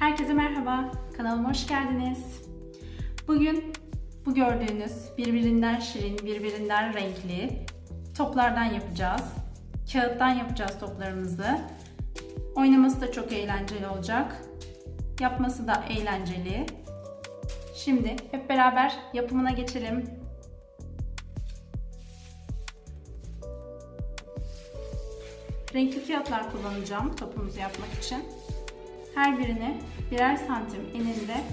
Herkese merhaba, kanalıma hoş geldiniz. Bugün bu gördüğünüz birbirinden şirin, birbirinden renkli toplardan yapacağız. Kağıttan yapacağız toplarımızı. Oynaması da çok eğlenceli olacak. Yapması da eğlenceli. Şimdi hep beraber yapımına geçelim. Renkli kağıtlar kullanacağım topumuzu yapmak için. Her birini birer santim eninde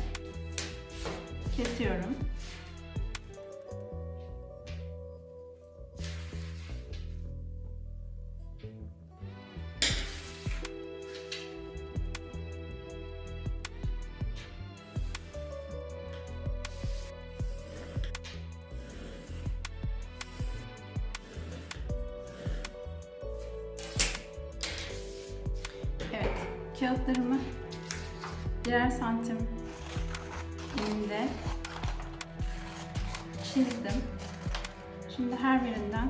kesiyorum. Kağıtlarımı birer santim eninde çizdim. Şimdi her birinden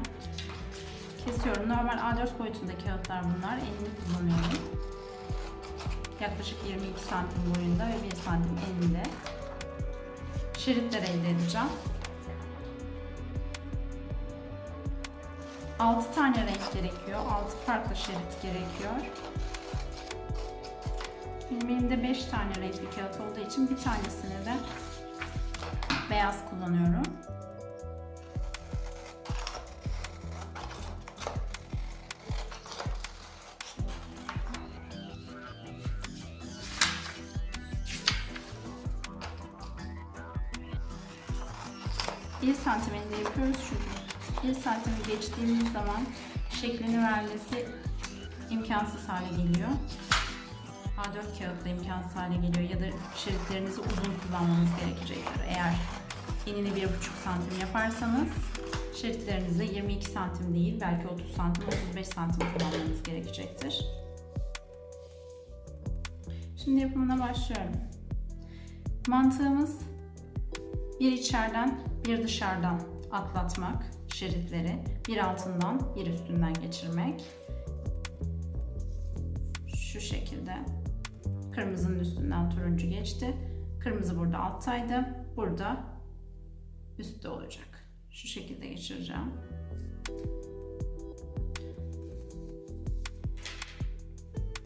kesiyorum. Normal A4 boyutunda kağıtlar bunlar. Elini kullanıyorum. Yaklaşık 22 santim boyunda ve 1 santim eninde şeritler elde edeceğim. 6 tane renk gerekiyor. 6 farklı şerit gerekiyor. Benim elimde 5 tane renkli kağıt olduğu için bir tanesini de beyaz kullanıyorum. Bir santim elde yapıyoruz çünkü bir santimi geçtiğimiz zaman şeklini vermesi imkansız hale geliyor. A4 kağıtla imkansız hale geliyor ya da şeritlerinizi uzun kullanmanız gerekecektir. Eğer enini 1,5 santim yaparsanız şeritlerinizi 22 santim değil belki 30 santim 35 santim kullanmanız gerekecektir. Şimdi yapımına başlıyorum. Mantığımız bir içeriden bir dışarıdan atlatmak şeritleri, bir altından bir üstünden geçirmek. Şu şekilde Kırmızının üstünden turuncu geçti. Kırmızı burada alttaydı. Burada üstte olacak. Şu şekilde geçireceğim.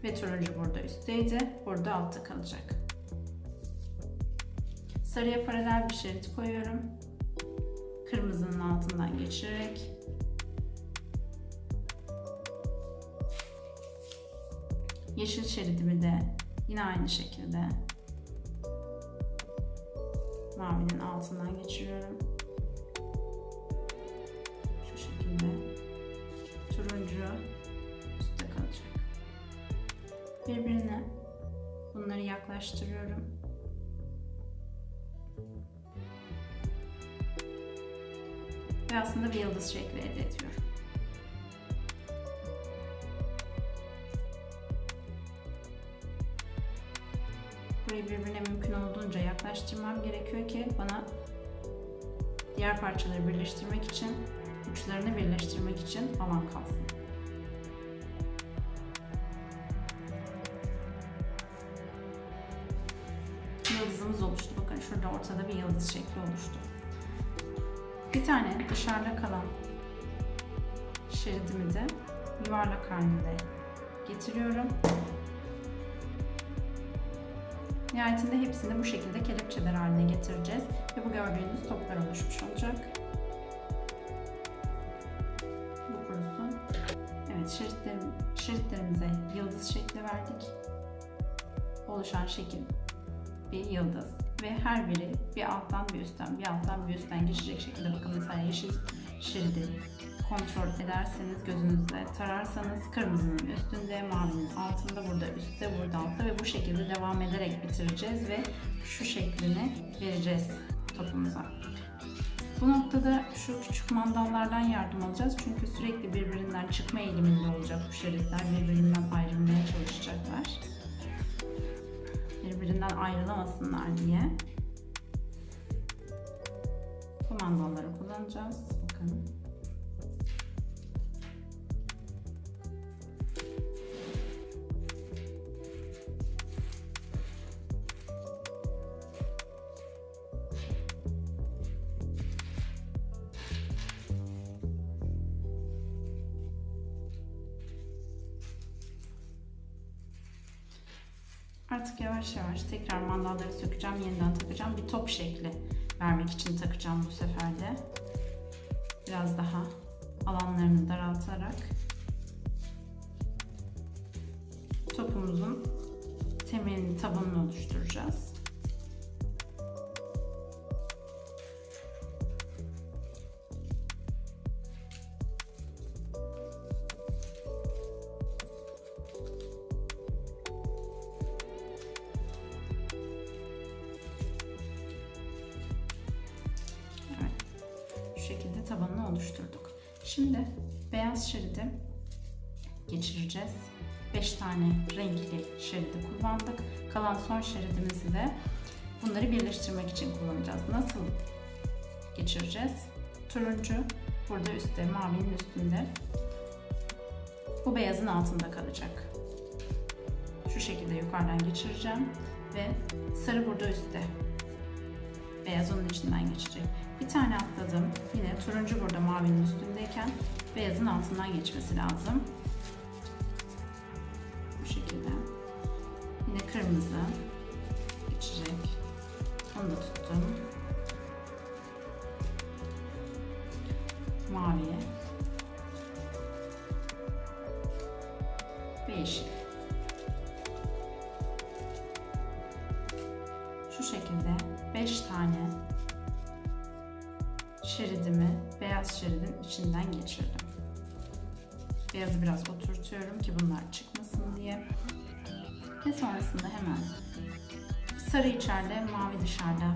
Ve turuncu burada üstteydi. Burada altta kalacak. Sarıya paralel bir şerit koyuyorum. Kırmızının altından geçirerek yeşil şeridimi de Yine aynı şekilde mavinin altından geçiriyorum. Şu şekilde turuncu üstte kalacak. Birbirine bunları yaklaştırıyorum. Ve aslında bir yıldız şekli elde ediyorum. Gerekiyor ki bana diğer parçaları birleştirmek için, uçlarını birleştirmek için alan kalsın. Yıldızımız oluştu. Bakın şurada ortada bir yıldız şekli oluştu. Bir tane dışarıda kalan şeridimi de yuvarlak halinde getiriyorum. Nihayetinde hepsini bu şekilde kelepçeler haline getireceğiz. Ve bu gördüğünüz toplar oluşmuş olacak. Bu kurusun. Evet şeritlerim, şeritlerimize yıldız şekli verdik. Oluşan şekil bir yıldız. Ve her biri bir alttan bir üstten, bir alttan bir üstten geçecek şekilde bakın mesela yeşil şeridi kontrol ederseniz gözünüzle tararsanız kırmızının üstünde, mavinin altında, burada üstte, burada altta ve bu şekilde devam ederek bitireceğiz ve şu şeklini vereceğiz topumuza. Bu noktada şu küçük mandallardan yardım alacağız çünkü sürekli birbirinden çıkma eğiliminde olacak bu şeritler birbirinden ayrılmaya çalışacaklar. Birbirinden ayrılamasınlar diye. Bu mandalları kullanacağız. Bakın. Artık yavaş yavaş tekrar mandalları sökeceğim, yeniden takacağım. Bir top şekli vermek için takacağım bu sefer de. Biraz daha alanlarını daraltarak topumuzun temelini, tabanını oluşturacağız. Şekilde tabanını oluşturduk. Şimdi beyaz şeridi geçireceğiz. 5 tane renkli şeridi kullandık. Kalan son şeridimizi de bunları birleştirmek için kullanacağız. Nasıl geçireceğiz? Turuncu burada üstte, mavinin üstünde. Bu beyazın altında kalacak. Şu şekilde yukarıdan geçireceğim ve sarı burada üstte. Beyaz onun içinden geçecek. Bir tane atladım. Yine turuncu burada mavinin üstündeyken beyazın altından geçmesi lazım. Bu şekilde. Yine kırmızı geçecek. Onu da tuttum. Mavi ve yeşil. İçinden geçirdim. Beyazı biraz oturtuyorum ki bunlar çıkmasın diye. Ve sonrasında hemen sarı içeride, mavi dışarıda.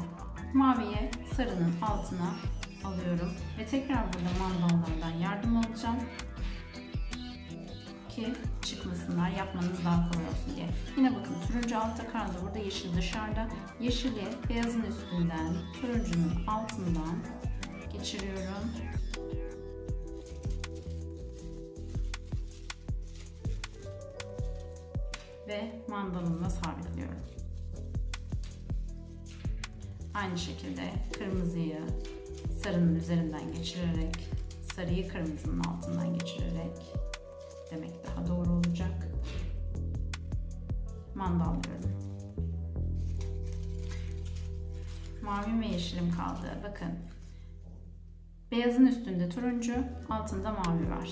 Maviye sarının altına alıyorum ve tekrar burada mandallardan yardım alacağım ki çıkmasınlar, yapmanız daha kolay olsun diye. Yine bakın turuncu altta kaldı, burada yeşil dışarıda. Yeşili beyazın üstünden, turuncunun altından geçiriyorum. Ve mandalımla sabitliyorum. Aynı şekilde kırmızıyı sarının üzerinden geçirerek, sarıyı kırmızının altından geçirerek demek daha doğru olacak. Mandallıyorum. Mavi ve yeşilim kaldı. Bakın. Beyazın üstünde turuncu, altında mavi var.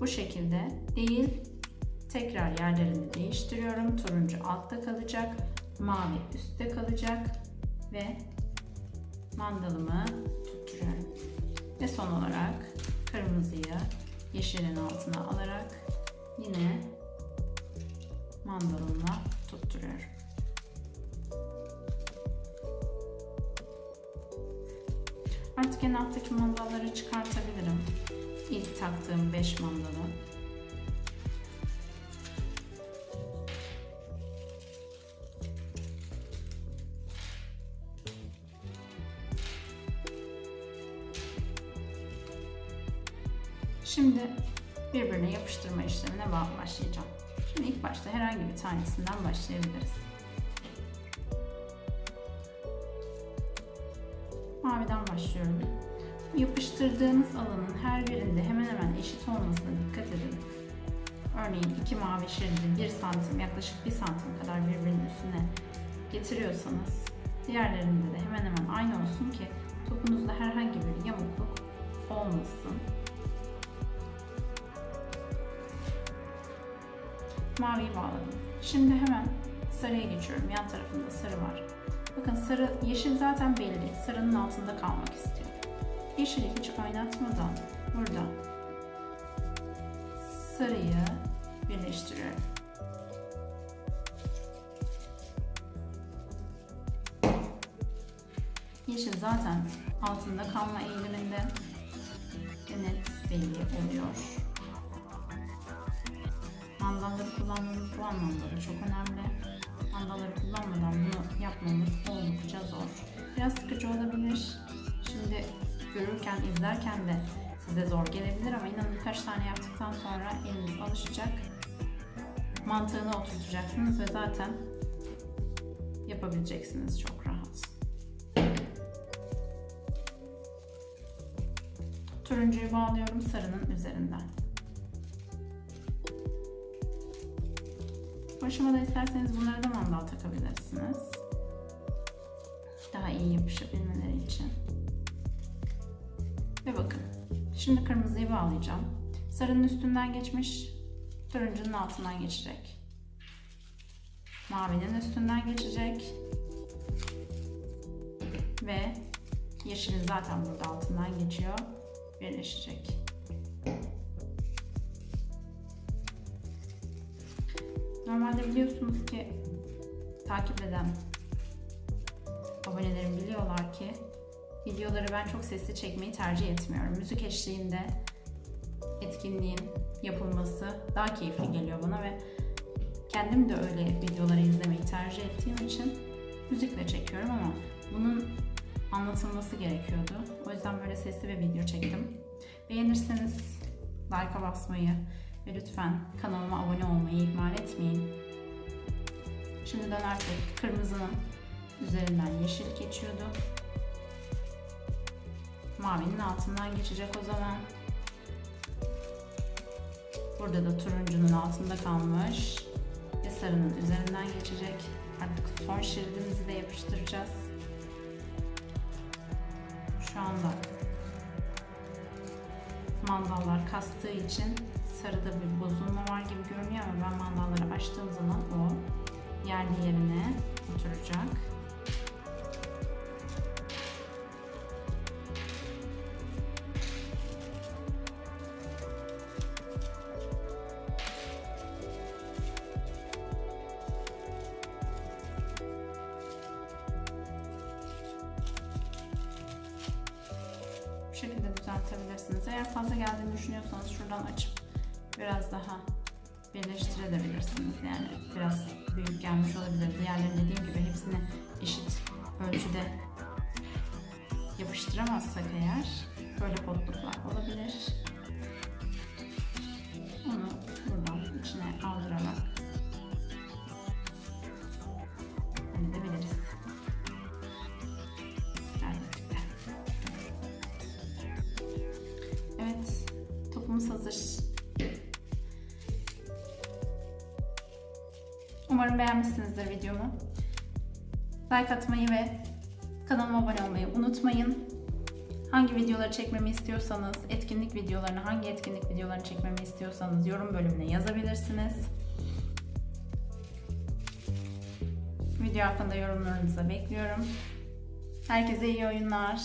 Bu şekilde değil, tekrar yerlerini değiştiriyorum. Turuncu altta kalacak, mavi üstte kalacak ve mandalımı tutturuyorum. Ve son olarak kırmızıyı yeşilin altına alarak yine mandalımla tutturuyorum. Artık en alttaki mandalları çıkartabilirim. İlk taktığım 5 mandalı. Şimdi birbirine yapıştırma işlemine başlayacağım. Şimdi ilk başta herhangi bir tanesinden başlayabiliriz. Maviden başlıyorum. Yapıştırdığınız alanın her birinde hemen hemen eşit olmasına dikkat edin. Örneğin iki mavi şeridi 1 santim yaklaşık 1 santim kadar birbirinin üstüne getiriyorsanız diğerlerinde de hemen hemen aynı olsun ki topunuzda herhangi bir yamukluk olmasın. Maviyi bağladım. Şimdi hemen sarıya geçiyorum. Yan tarafında sarı var. Bakın sarı, yeşil zaten belli. Sarının altında kalmak istiyor. Yeşili hiç oynatmadan burada sarıyı birleştiriyorum. Yeşil zaten altında kalma eğiliminde ve net belli oluyor mandalları kullanmamız bu anlamda da çok önemli. Mandalları kullanmadan bunu yapmamız oldukça zor. Biraz sıkıcı olabilir. Şimdi görürken, izlerken de size zor gelebilir ama inanın birkaç tane yaptıktan sonra eliniz alışacak. Mantığını oturtacaksınız ve zaten yapabileceksiniz çok rahat. Turuncuyu bağlıyorum sarının üzerinden. Aşamada isterseniz bunlara da mandal takabilirsiniz. Daha iyi yapışabilmeleri için. Ve bakın. Şimdi kırmızıyı bağlayacağım. Sarının üstünden geçmiş, turuncunun altından geçecek. Mavinin üstünden geçecek. Ve yeşilin zaten burada altından geçiyor. Birleşecek. Normalde biliyorsunuz ki takip eden abonelerim biliyorlar ki videoları ben çok sesli çekmeyi tercih etmiyorum. Müzik eşliğinde etkinliğin yapılması daha keyifli geliyor bana ve kendim de öyle videoları izlemeyi tercih ettiğim için müzikle çekiyorum ama bunun anlatılması gerekiyordu. O yüzden böyle sesli bir video çektim. Beğenirseniz like'a basmayı ve lütfen kanalıma abone olmayı ihmal etmeyin. Şimdi dönersek kırmızının üzerinden yeşil geçiyordu. Mavinin altından geçecek o zaman. Burada da turuncunun altında kalmış ve sarının üzerinden geçecek. Artık son şeridimizi de yapıştıracağız. Şu anda mandallar kastığı için sarıda bir bozulma var gibi görünüyor ama ben mandalları açtığım zaman o yerli yerine oturacak. Bu şekilde düzeltebilirsiniz. Eğer fazla geldiğini düşünüyorsanız şuradan açıp biraz daha birleştirebilirsiniz. Yani biraz büyük gelmiş olabilir. Diğerlerini dediğim gibi hepsini eşit ölçüde yapıştıramazsak eğer böyle potluklar olabilir. Onu buradan içine aldırarak beğenmişsinizdir videomu. Like atmayı ve kanalıma abone olmayı unutmayın. Hangi videoları çekmemi istiyorsanız, etkinlik videolarını, hangi etkinlik videolarını çekmemi istiyorsanız yorum bölümüne yazabilirsiniz. Video hakkında yorumlarınızı bekliyorum. Herkese iyi oyunlar.